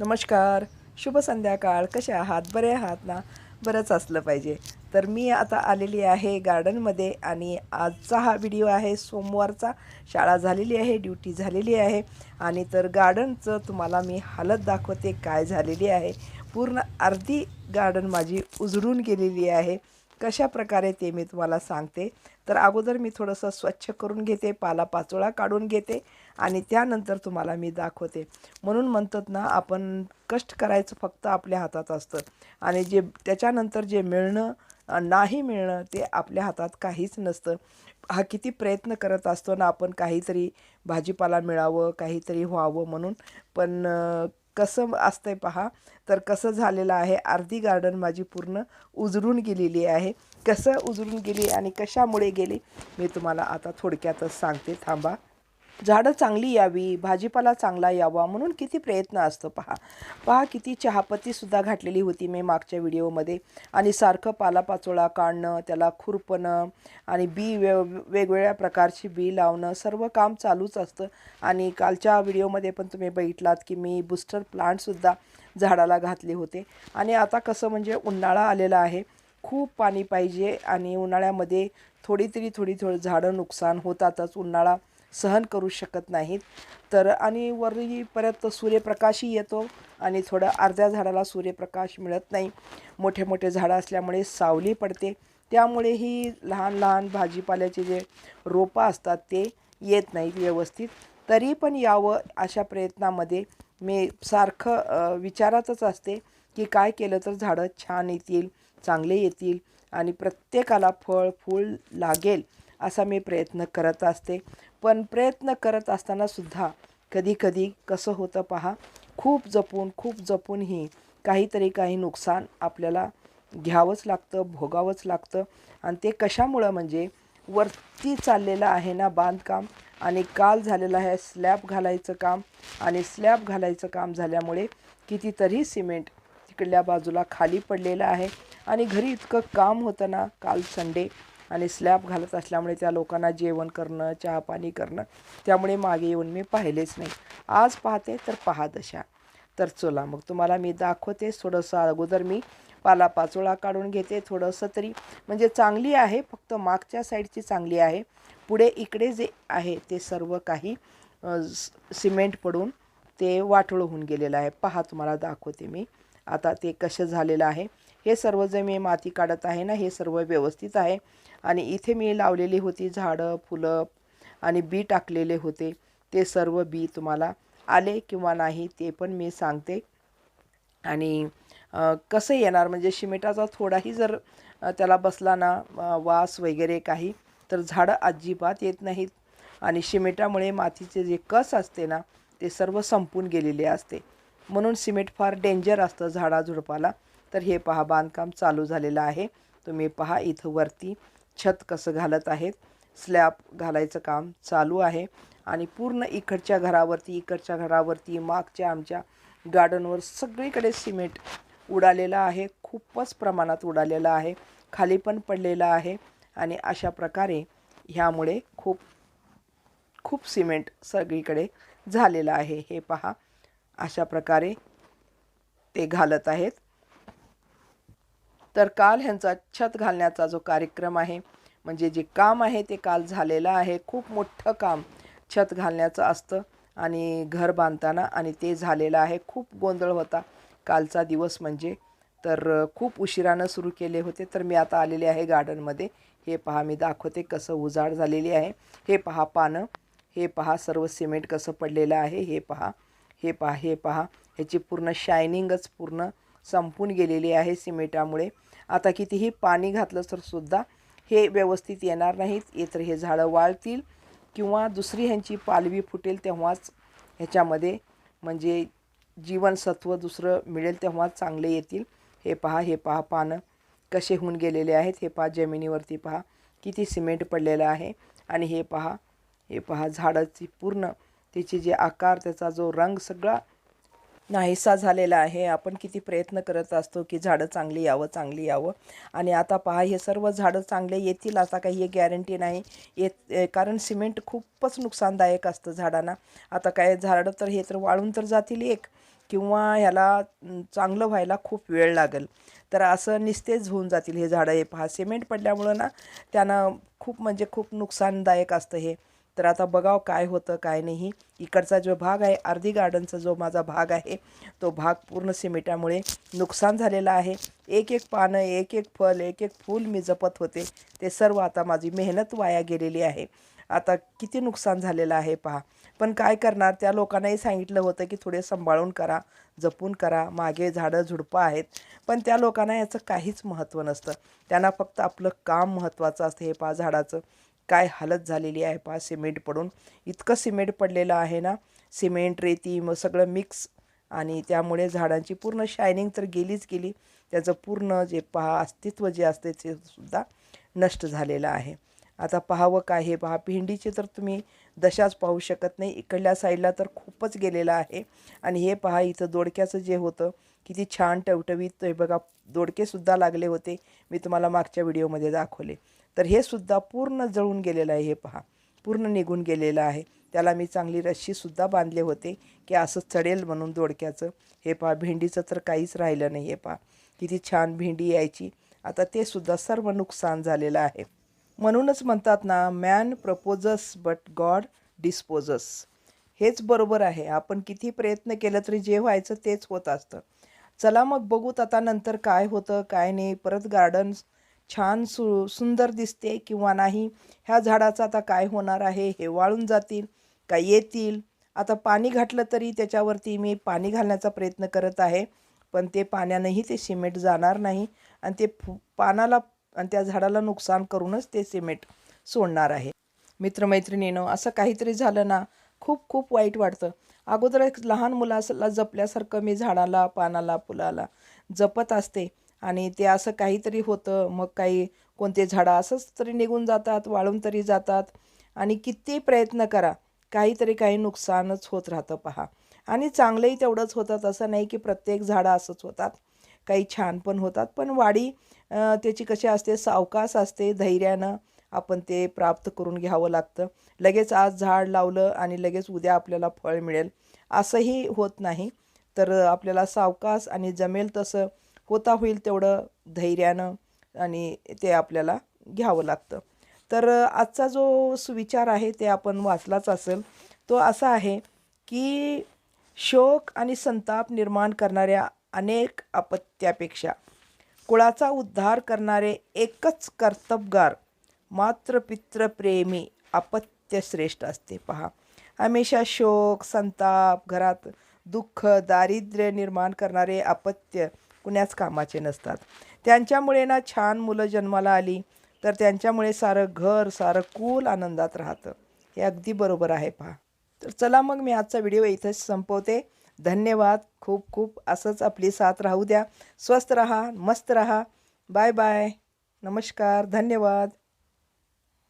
नमस्कार. शुभ संध्याकाळ. कसे आहात? बरे आहात ना? बरंच असलं पाहिजे. तर मी आता आलेली आहे गार्डनमध्ये आणि आजचा हा व्हिडिओ आहे. सोमवारचा. शाळा झालेली आहे ड्युटी झालेली आहे आणि तर गार्डनचं तुम्हाला मी हालत दाखवते काय झालेली आहे. पूर्ण अर्धी गार्डन माझी उजळून गेलेली आहे. कशा प्रकारे ते मी तुम्हाला सांगते. तर अगोदर मी थोडंसं स्वच्छ करून घेते पालापाचोळा काढून घेते आणि त्यानंतर तुम्हाला मी दाखवते. म्हणून म्हणतात ना आपण कष्ट करायचं फक्त आपल्या हातात असतं. आणि जे त्याच्यानंतर जे मिळणं नाही मिळणं ते आपल्या हातात काहीच नसतं. हा किती प्रयत्न करत असतो ना आपण काहीतरी भाजीपाला मिळावं काहीतरी व्हावं म्हणून. पण कसं कसं असतंय पहा तर कसं झालेलं आहे अर्धी गार्डन माझी पूर्ण उजळून गेलेली आहे. कसं उजळून गेली आणि कशामुळे गेली मी तुम्हाला आता थोडक्यातच सांगते. थांबा. झाडं चांगली यावी भाजीपाला चांगला यावा म्हणून किती प्रयत्न असतो पहा. पहा किती चहापत्तीसुद्धा घातलेली होती मी मागच्या व्हिडिओमध्ये. आणि सारखं पालापाचोळा काढणं त्याला खुरपणं आणि बी वे वेगवेगळ्या प्रकारची बी लावणं सर्व काम चालूच असतं. आणि कालच्या व्हिडिओमध्ये पण तुम्ही बघितलात की मी बुस्टर प्लांटसुद्धा झाडाला घातले होते. आणि आता कसं म्हणजे उन्हाळा आलेला आहे. खूप पाणी पाहिजे आणि उन्हाळ्यामध्ये थोडी तरी थोडी थोडी झाडं नुकसान होतातच. उन्हाळा सहन करू शकत नाहीत. तर आणि वरही परत सूर्यप्रकाशही येतो आणि थोडं अर्ध्या झाडाला सूर्यप्रकाश मिळत नाही. मोठे मोठे झाडं असल्यामुळे सावली पडते. त्यामुळे ही लहान लहान भाजीपाल्याचे जे रोपं असतात ते येत नाहीत व्यवस्थित. तरी पण यावं अशा प्रयत्नामध्ये मी सारखं विचारातच असते की काय केलं तर झाडं छान येतील चांगले येतील आणि प्रत्येकाला फळ फूल लागेल. असा मी प्रयत्न करत असते. पण प्रयत्न करत असतानासुद्धा कधीकधी कसं होतं पहा खूप जपून खूप जपूनही काहीतरी काही नुकसान आपल्याला घ्यावंच लागतं भोगावंच लागतं. आणि ते कशामुळं म्हणजे वरती चाललेलं आहे ना बांधकाम आणि काल झालेलं आहे स्लॅब घालायचं काम आणि स्लॅब घालायचं काम झाल्यामुळे कितीतरी सिमेंट तिकडल्या बाजूला खाली पडलेलं आहे. आणि घरी इतकं काम होतं ना काल संडे आणि स्लॅब घालत असल्यामुळे त्या लोकांना जेवण करणं चहा पाणी करणं त्यामुळे मागे येऊन मी पाहिलेच नाही. आज पाहते तर पहा दशा तर चला मग तुम्हाला मी दाखवते थोडंसं अगोदर मी पालापाचोळा काढून घेते थोडंसं तरी. म्हणजे चांगली आहे फक्त मागच्या साईडची चांगली आहे. पुढे इकडे जे आहे ते सर्व काही सिमेंट पडून ते वाटोळं होऊन गेलेलं आहे. पहा तुम्हाला दाखवते मी. आता ते कसं झालेलं आहे. हे सर्व जे मी माती काढत आहे ना हे सर्व व्यवस्थित आहे. आणि इथे मी लावलेली होती झाडं फुलं आणि बी टाकलेले होते. ते सर्व बी तुम्हाला आले किंवा नाही ते पण मी सांगते. आणि कसं येणार? म्हणजे शिमेटाचा थोडाही जर त्याला बसला ना वास वगैरे काही तर झाडं अजिबात येत नाहीत. आणि शिमेटामुळे मातीचे जे कस असते ना ते सर्व संपून गेलेले असते. म्हणून सिमेंट फार डेंजर असतं झाडाझुडपाला तर हे पहा बांधकाम चालू झालेलं आहे. तुम्ही पहा इथं वरती छत कसं घालत आहेत. स्लॅब घालायचं काम चालू आहे. आणि पूर्ण इकडच्या घरावरती इकडच्या घरावरती मागच्या आमच्या गार्डनवर सगळीकडे सिमेंट उडालेलं आहे. खूपच प्रमाणात उडालेलं आहे. खाली पण पडलेलं आहे. आणि अशा प्रकारे ह्यामुळे खूप खूप सिमेंट सगळीकडे झालेलं आहे. हे पहा अशा प्रकारे ते घालत आहेत. तर काल ह्यांचा छत घालण्याचा जो कार्यक्रम आहे म्हणजे जे काम आहे ते काल झालेलं आहे खूप मोठं काम छत घालण्याचं असतं आणि घर बांधताना आणि ते झालेलं आहे. खूप गोंधळ होता कालचा दिवस म्हणजे. तर खूप उशिरानं सुरू केले होते. तर मी आता आलेले आहे गार्डनमध्ये. हे पहा मी दाखवते कसं उजाड झालेली आहे. हे पहा पानं. हे पहा सर्व सिमेंट कसं पडलेलं आहे. हे पहा. हे पहा हे पहा. ह्याची पूर्ण शायनिंगच पूर्ण संपून गेलेली आहे सिमेंटामुळे. आता कितीही पाणी घातलं तर सुद्धा हे व्यवस्थित येणार नाहीत. येतर हे झाडं वाळतील किंवा दुसरी ह्यांची पालवी फुटेल तेव्हाच ह्याच्यामध्ये म्हणजे जीवनसत्व दुसरं मिळेल तेव्हाच चांगले येतील. हे पहा हे पहा पानं कसे होऊन गेलेले आहेत. हे पहा जमिनीवरती पहा किती सिमेंट पडलेलं आहे. आणि हे पहा हे पहा झाडाची पूर्ण त्याचे जे आकार त्याचा जो रंग सगळा नाहीसा झालेला आहे. आपण किती प्रयत्न करत असतो की झाडं चांगली यावं चांगली यावं. आणि आता पहा हे सर्व झाडं चांगले येतील असा काही हे गॅरंटी नाही. येत कारण सिमेंट खूपच नुकसानदायक असतं झाडांना. आता काय झाडं तर हे तर वाळून तर जातील एक किंवा ह्याला चांगलं व्हायला खूप वेळ लागेल. तर असं निस्तेज होऊन जातील हे झाडं. हे पहा सिमेंट पडल्यामुळं ना त्यांना खूप म्हणजे खूप नुकसानदायक असतं हे. तर आता बघाव काय होतं काय नाही. इकडचा जो भाग आहे अर्धी गार्डनचा जो माझा भाग आहे तो भाग पूर्ण सिमेटामुळे नुकसान झालेला आहे. एक एक पानं एक एक फल एक एक फूल मी जपत होते. ते सर्व आता माझी मेहनत वाया गेलेली आहे. आता किती नुकसान झालेलं आहे पहा. पण काय करणार? त्या लोकांनाही सांगितलं होतं की थोडे सांभाळून करा जपून करा मागे झाडं झुडपं आहेत. पण त्या लोकांना याचं काहीच महत्त्व नसतं. त्यांना फक्त आपलं काम महत्त्वाचं असतं हे पहा झाडाचं. काय हालत झालेली आहे पहा सिमेंट पडून. इतकं सिमेंट पडलेलं आहे ना सिमेंट रेती मग सगळं मिक्स आणि त्यामुळे झाडांची पूर्ण शायनिंग तर गेलीच गेली. त्याचं पूर्ण जे पहा अस्तित्व जे असते ते सुद्धा नष्ट झालेलं आहे. आता पाहावं काय हे पहा भेंडीचे तर तुम्ही दशाच पाहू शकत नाही. इकडल्या साईडला तर खूपच गेलेलं आहे. आणि हे पहा इथं दोडक्याचं जे होतं किती छान टवटवीत हे बघा दोडकेसुद्धा लागले होते. मी तुम्हाला मागच्या व्हिडिओमध्ये दाखवले. तर हे सुद्धा पूर्ण जळून गेलेलं आहे हे पहा. पूर्ण निघून गेलेलं आहे. त्याला मी चांगली रश्शीसुद्धा बांधले होते की असं चढेल म्हणून दोडक्याचं. हे पहा भेंडीचं तर काहीच राहिलं नाही हे पहा. किती छान भेंडी यायची. आता ते सुद्धा सर्व नुकसान झालेलं आहे. म्हणूनच म्हणतात ना man proposes but God disposes हेच बरोबर आहे. आपण किती प्रयत्न केलं तरी जे व्हायचं तेच होत असतं. चला मग बघूत आता नंतर काय होतं काय नाही. परत गार्डन्स छान सु सुंदर दिसते किंवा नाही ह्या झाडाचं आता काय होणार आहे हे वाळून जातील का येतील? आता पाणी घातलं तरी त्याच्यावरती मी पाणी घालण्याचा प्रयत्न करत आहे पण ते पाण्यानंही ते सिमेंट जाणार नाही आणि ते फु पानाला आणि त्या झाडाला नुकसान करूनच ते सिमेंट सोडणार आहे. मित्रमैत्रिणीनं असं काहीतरी झालं ना खूप खूप वाईट वाटतं. अगोदर एक लहान मुलाला जपल्यासारखं मी झाडाला पानाला फुलाला जपत असते. आणि ते असं काहीतरी होतं. मग काही कोणते झाडं असंच तरी निघून जातात वाळून तरी जातात. आणि किती प्रयत्न करा. काहीतरी काही नुकसानच होत राहतं पहा. आणि चांगलंही तेवढंच होतात. असं नाही की प्रत्येक झाडं असंच होतात. काही छान पण होतात. पण वाढी त्याची कशी असते सावकाश असते धैर्यानं आपण ते प्राप्त करून घ्यावं लागतं. लगेच आज झाड लावलं आणि लगेच उद्या आपल्याला फळ मिळेल. असंही होत नाही. तर आपल्याला सावकास आणि जमेल तसं होता होईल तेवढं धैर्यानं आणि ते आपल्याला घ्यावं लागतं. तर आजचा जो सुविचार आहे ते आपण वाचलाच असेल. तो असा आहे की शोक आणि संताप निर्माण करणाऱ्या अनेक अपत्यापेक्षा कुळाचा उद्धार करणारे एकच कर्तबगार मात्र पितृप्रेमी अपत्य श्रेष्ठ असते. पहा हमेशा शोक संताप घरात दुःख दारिद्र्य निर्माण करणारे अपत्य कुण्याच कामाचे नसतात. त्यांच्यामुळे ना छान मुलं जन्माला आली तर त्यांच्यामुळे सारं घर सारं कुल आनंदात राहतं. हे अगदी बरोबर आहे पहा. तर चला मग मी आजचा व्हिडिओ इथंच संपवते. धन्यवाद. खूप खूप असंच आपली साथ राहू द्या. स्वस्त रहा मस्त रहा. Bye bye. नमस्कार. धन्यवाद.